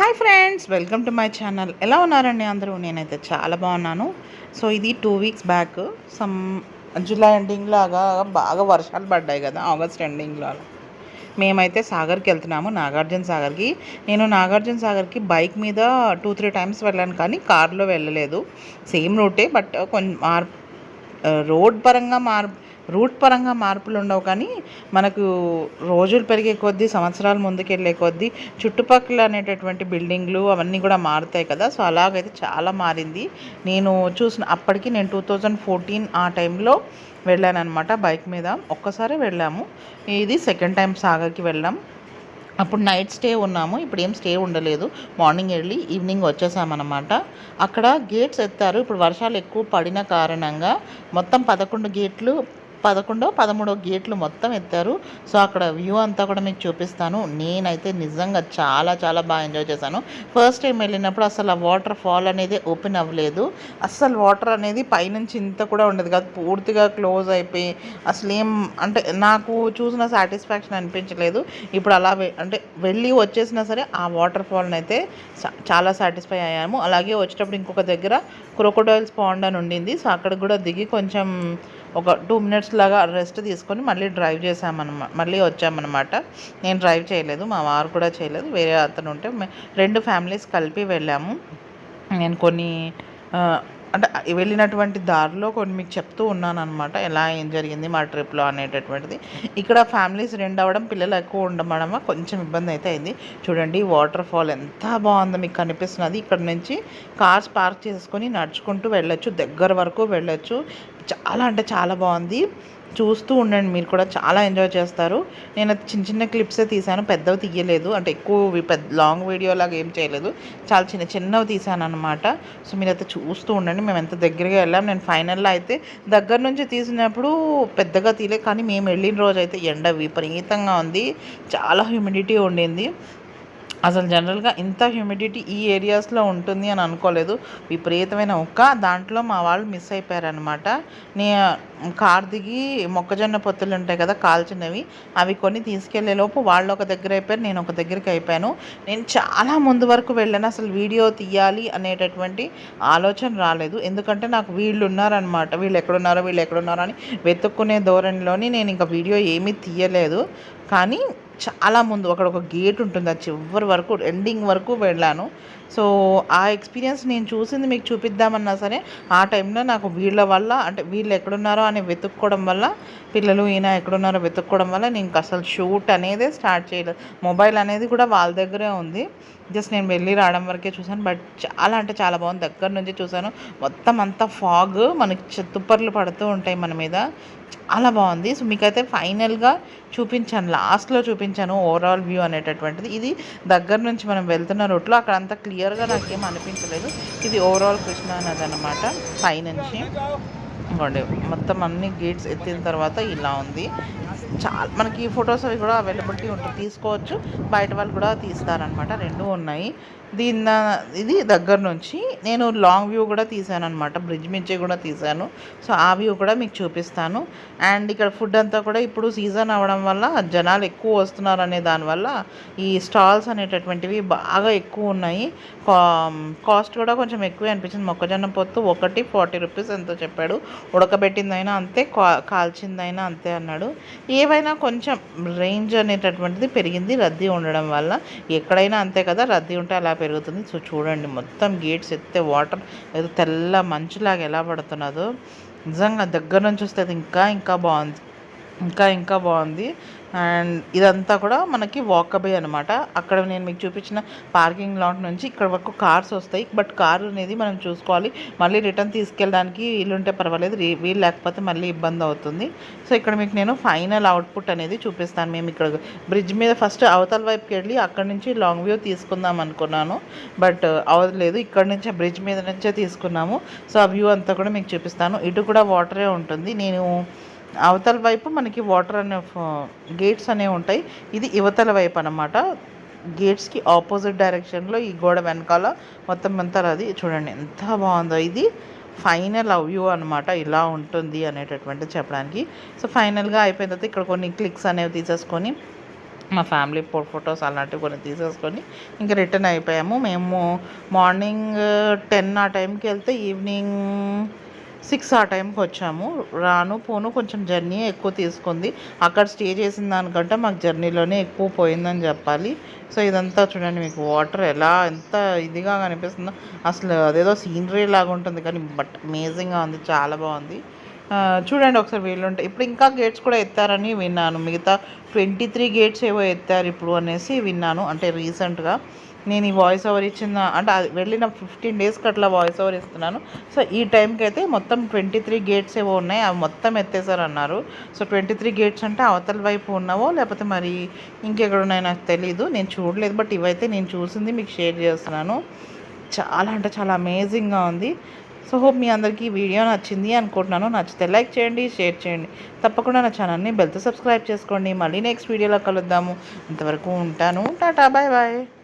Hi friends welcome to my channel. ఎలా ఉన్నారండి అందరూ? నేనైతే చాలా బాగున్నాను. సో ఇది two weeks back some July ending లాగా బాగా వర్షాలు పడ్డాయి కదా ఆగస్ట్ ఎండింగ్ లాగా మేమైతే సాగర్కి వెళ్తున్నాము నాగార్జున సాగర్కి. నేను నాగార్జున సాగర్కి బైక్ మీద టూ త్రీ టైమ్స్ వెళ్ళాను కానీ కార్లో వెళ్ళలేదు. సేమ్ రూటే బట్ కొంచెం మార్ రోడ్ పరంగా మార్ రూట్ పరంగా మార్పులు ఉండవు కానీ మనకు రోజులు పెరిగే కొద్దీ సంవత్సరాలు ముందుకెళ్ళే కొద్దీ చుట్టుపక్కల అనేటటువంటి బిల్డింగ్లు అవన్నీ కూడా మారుతాయి కదా. సో అలాగైతే చాలా మారింది. నేను చూసిన అప్పటికి నేను టూ థౌజండ్ ఫోర్టీన్ ఆ టైంలో వెళ్ళానమాట బైక్ మీద. ఒక్కసారి వెళ్ళాము. ఇది సెకండ్ టైం సాగర్కి వెళ్ళాం. అప్పుడు నైట్ స్టే ఉన్నాము. ఇప్పుడు ఏం స్టే ఉండలేదు. మార్నింగ్ వెళ్ళి ఈవినింగ్ వచ్చేసామన్నమాట. అక్కడ గేట్స్ ఎత్తారు. ఇప్పుడు వర్షాలు ఎక్కువ పడిన కారణంగా మొత్తం పదకొండు గేట్లు పదకొండో పదమూడో గేట్లు మొత్తం ఎత్తారు. సో అక్కడ వ్యూ అంతా కూడా మీకు చూపిస్తాను. నేనైతే నిజంగా చాలా చాలా బాగా ఎంజాయ్ చేశాను. ఫస్ట్ టైం వెళ్ళినప్పుడు అసలు ఆ వాటర్ ఫాల్ అనేది ఓపెన్ అవ్వలేదు. అసలు వాటర్ అనేది పైనుంచి ఇంత కూడా ఉండదు కాదు. పూర్తిగా క్లోజ్ అయిపోయి అసలు ఏం అంటే నాకు చూసిన సాటిస్ఫాక్షన్ అనిపించలేదు. ఇప్పుడు అలా అంటే వెళ్ళి వచ్చేసినా సరే ఆ వాటర్ ఫాల్ని అయితే చాలా సాటిస్ఫై అయ్యాము. అలాగే వచ్చేటప్పుడు ఇంకొక దగ్గర క్రొకోడైల్స్ పాండ్ అని ఉండింది. సో అక్కడ కూడా దిగి కొంచెం ఒక టూ మినిట్స్ లాగా రెస్ట్ తీసుకొని మళ్ళీ డ్రైవ్ చేసామన్నమాట మళ్ళీ వచ్చామన్నమాట నేను డ్రైవ్ చేయలేదు మా వారు కూడా చేయలేదు వేరే అతను ఉంటే రెండు ఫ్యామిలీస్ కలిపి వెళ్ళాము. నేను కొన్ని అంటే వెళ్ళినటువంటి దారిలో కొన్ని మీకు చెప్తూ ఉన్నాను అనమాట ఎలా ఏం జరిగింది మా ట్రిప్లో అనేటటువంటిది. ఇక్కడ ఫ్యామిలీస్ రెండు అవ్వడం పిల్లలు ఎక్కువ ఉండడం కొంచెం ఇబ్బంది అయితే అయింది. చూడండి వాటర్ ఫాల్ ఎంత బాగుందో మీకు కనిపిస్తున్నది. ఇక్కడ నుంచి కార్స్ పార్క్ చేసుకొని నడుచుకుంటూ వెళ్ళొచ్చు దగ్గర వరకు వెళ్ళొచ్చు. చాలా అంటే చాలా బాగుంది. చూస్తూ ఉండండి మీరు కూడా చాలా ఎంజాయ్ చేస్తారు. నేను చిన్న చిన్న క్లిప్సే తీసాను పెద్దవి తీయలేదు. అంటే ఎక్కువ పెద్ద లాంగ్ వీడియో లాగా ఏం చేయలేదు. చాలా చిన్న చిన్నవి తీసాను అనమాట సో మీరైతే చూస్తూ ఉండండి. మేము ఎంత దగ్గరగా వెళ్ళాం. నేను ఫైనల్లో అయితే దగ్గర నుంచి తీసినప్పుడు పెద్దగా తీయలే కానీ మేము వెళ్ళిన రోజు అయితే ఎండ విపరీతంగా ఉంది. చాలా హ్యూమిడిటీ ఉండింది. అసలు జనరల్గా ఇంత హ్యూమిడిటీ ఈ ఏరియాస్లో ఉంటుంది అని అనుకోలేదు. విపరీతమైన ఒక్క దాంట్లో మా వాళ్ళు మిస్ అయిపోయారనమాట నే కార్ దిగి మొక్కజొన్న పొత్తులు ఉంటాయి కదా కాల్చినవి అవి కొన్ని తీసుకెళ్ళే లోపు వాళ్ళు ఒక దగ్గర అయిపోయారు నేను ఒక దగ్గరికి అయిపోయాను. నేను చాలా ముందు వరకు వెళ్ళాను. అసలు వీడియో తీయాలి అనేటటువంటి ఆలోచన రాలేదు. ఎందుకంటే నాకు వీళ్ళు ఉన్నారనమాట వీళ్ళు ఎక్కడున్నారో వీళ్ళు ఎక్కడున్నారో అని వెతుక్కునే ధోరణిలోని నేను ఇంకా వీడియో ఏమీ తీయలేదు. కానీ చాలా ముందు అక్కడ ఒక గేట్ ఉంటుంది. ఆ చివరి వరకు ఎండింగ్ వరకు వెళ్ళాను. సో ఆ ఎక్స్పీరియన్స్ నేను చూసింది మీకు చూపిద్దామన్నా సరే ఆ టైంలో నాకు వీళ్ళ వల్ల అంటే వీళ్ళు ఎక్కడున్నారో అని వెతుక్కోవడం వల్ల పిల్లలు ఈయన ఎక్కడున్నారో వెతుక్కోవడం వల్ల నేను అసలు షూట్ అనేది స్టార్ట్ చేయలేదు. మొబైల్ అనేది కూడా వాళ్ళ దగ్గరే ఉంది. జస్ట్ నేను వెళ్ళి రావడం వరకే చూశాను. బట్ చాలా అంటే చాలా బాగుంది. దగ్గర నుంచి చూశాను. మొత్తం అంతా ఫాగ్ మనకి చెత్తుపర్లు పడుతూ ఉంటాయి మన మీద. చాలా బాగుంది. సో మీకైతే ఫైనల్గా చూపించాను. లాస్ట్లో చూపించాను ఓవరాల్ వ్యూ అనేటటువంటిది. ఇది దగ్గర నుంచి మనం వెళ్తున్న రూట్లో అక్కడ క్లియర్ క్లియర్గా నాకేం అనిపించలేదు. ఇది ఓవరాల్ కృష్ణా నది అనమాట పైనుంచి. ఇంకోండి మొత్తం అన్ని గేట్స్ ఎత్తిన తర్వాత ఇలా ఉంది. చాలా మనకి ఫొటోస్ అవి కూడా అవైలబిలిటీ ఉంటుంది. తీసుకోవచ్చు. బయట వాళ్ళు కూడా తీస్తారనమాట రెండు ఉన్నాయి. దీని ఇది దగ్గర నుంచి నేను లాంగ్ వ్యూ కూడా తీసాను అనమాట బ్రిడ్జ్ నుంచి కూడా తీసాను. సో ఆ వ్యూ కూడా మీకు చూపిస్తాను. అండ్ ఇక్కడ ఫుడ్ అంతా కూడా ఇప్పుడు సీజన్ అవ్వడం వల్ల జనాలు ఎక్కువ వస్తున్నారు అనే దానివల్ల ఈ స్టాల్స్ అనేటటువంటివి బాగా ఎక్కువ ఉన్నాయి. కా- కాస్ట్ కూడా కొంచెం ఎక్కువే అనిపించింది. మొక్కజొన్న పొత్తు ఒకటి ఫార్టీ రూపీస్ ఎంతో చెప్పాడు. ఉడకబెట్టిందైనా అంతే కా- కాల్చిందైనా అంతే అన్నాడు. ఏవైనా కొంచెం రేంజ్ అనేటటువంటిది పెరిగింది. రద్దీ ఉండడం వల్ల ఎక్కడైనా అంతే కదా రద్దీ ఉంటే అలా పెరుగుతుంది. సో చూడండి మొత్తం గేట్స్ ఎత్తే వాటర్ ఏదో తెల్ల మంచులాగా ఎలా పడుతున్నదో. నిజంగా దగ్గర నుంచి వస్తే అది ఇంకా ఇంకా బాగుంది. ఇంకా ఇంకా బాగుంది. అండ్ ఇదంతా కూడా మనకి వాకబే అనమాట అక్కడ నేను మీకు చూపించిన పార్కింగ్ లాట్ నుంచి ఇక్కడ వరకు కార్స్ వస్తాయి. బట్ కార్ అనేది మనం చూసుకోవాలి. మళ్ళీ రిటర్న్ తీసుకెళ్ళడానికి వీలుంటే పర్వాలేదు. వీలు లేకపోతే మళ్ళీ ఇబ్బంది అవుతుంది. సో ఇక్కడ మీకు నేను ఫైనల్ అవుట్పుట్ అనేది చూపిస్తాను. మేము ఇక్కడ బ్రిడ్జ్ మీద ఫస్ట్ అవతల వైపుకి వెళ్ళి అక్కడ నుంచి లాంగ్ వ్యూ తీసుకుందాం అనుకున్నాను. బట్ అవ్వలేదు ఇక్కడ నుంచి బ్రిడ్జ్ మీద నుంచే తీసుకున్నాము. సో ఆ వ్యూ అంతా కూడా మీకు చూపిస్తాను. ఇటు కూడా వాటరే ఉంటుంది. నేను అవతల వైపు మనకి వాటర్ అనే గేట్స్ అనేవి ఉంటాయి. ఇది యువతల వైపు అనమాట గేట్స్కి ఆపోజిట్ డైరెక్షన్లో ఈ గోడ వెనకాల మొత్తం అంతా అది చూడండి ఎంత బాగుందో. ఇది ఫైనల్ వ్యూ అనమాట ఇలా ఉంటుంది అనేటటువంటి చెప్పడానికి. సో ఫైనల్గా అయిపోయిన తర్వాత ఇక్కడ కొన్ని క్లిక్స్ అనేవి తీసేసుకొని మా ఫ్యామిలీ ఫొటోస్ అలాంటివి కొన్ని తీసేసుకొని ఇంకా రిటర్న్ అయిపోయాము. మేము మార్నింగ్ టెన్ uh, ఆ టైంకి వెళ్తే ఈవినింగ్ సిక్స్ ఆ టైంకి వచ్చాము. రాను పోను కొంచెం జర్నీ ఎక్కువ తీసుకుంది. అక్కడ స్టే చేసిన దానికంటే మాకు జర్నీలోనే ఎక్కువ పోయిందని చెప్పాలి. సో ఇదంతా చూడండి మీకు వాటర్ ఎలా ఎంత ఇదిగా కనిపిస్తుందో. అసలు అదేదో సీనరీ లాగా ఉంటుంది కానీ బట్ అమేజింగ్గా ఉంది చాలా బాగుంది. చూడండి ఒకసారి వీళ్ళుంటే ఇప్పుడు ఇంకా గేట్స్ కూడా ఎత్తారని విన్నాను. మిగతా ట్వంటీ త్రీ గేట్స్ ఏవో ఎత్తారు ఇప్పుడు అనేసి విన్నాను. అంటే రీసెంట్గా. నేను ఈ వాయిస్ ఓవర్ ఇచ్చిన అంటే అది వెళ్ళిన ఫిఫ్టీన్ డేస్కి అట్లా వాయిస్ ఓవర్ ఇస్తున్నాను. సో ఈ టైంకి అయితే మొత్తం ట్వంటీ త్రీ గేట్స్ ఏవో ఉన్నాయి అవి మొత్తం ఎత్తేసారు అన్నారు సో ట్వంటీ త్రీ గేట్స్ అంటే అవతల వైపు ఉన్నావో లేకపోతే మరి ఇంకెక్కడ ఉన్నాయో నాకు తెలీదు. నేను చూడలేదు బట్ ఇవైతే నేను చూసింది మీకు షేర్ చేస్తున్నాను. చాలా అంటే చాలా అమేజింగ్గా ఉంది. సో హోప్ మీ అందరికీ ఈ వీడియో నచ్చింది అనుకుంటున్నాను. నచ్చితే లైక్ చేయండి షేర్ చేయండి. తప్పకుండా నా ఛానల్ని బెల్తో సబ్స్క్రైబ్ చేసుకోండి. మళ్ళీ నెక్స్ట్ వీడియోలో కలుద్దాము. అంతవరకు ఉంటాను. Tata bye bye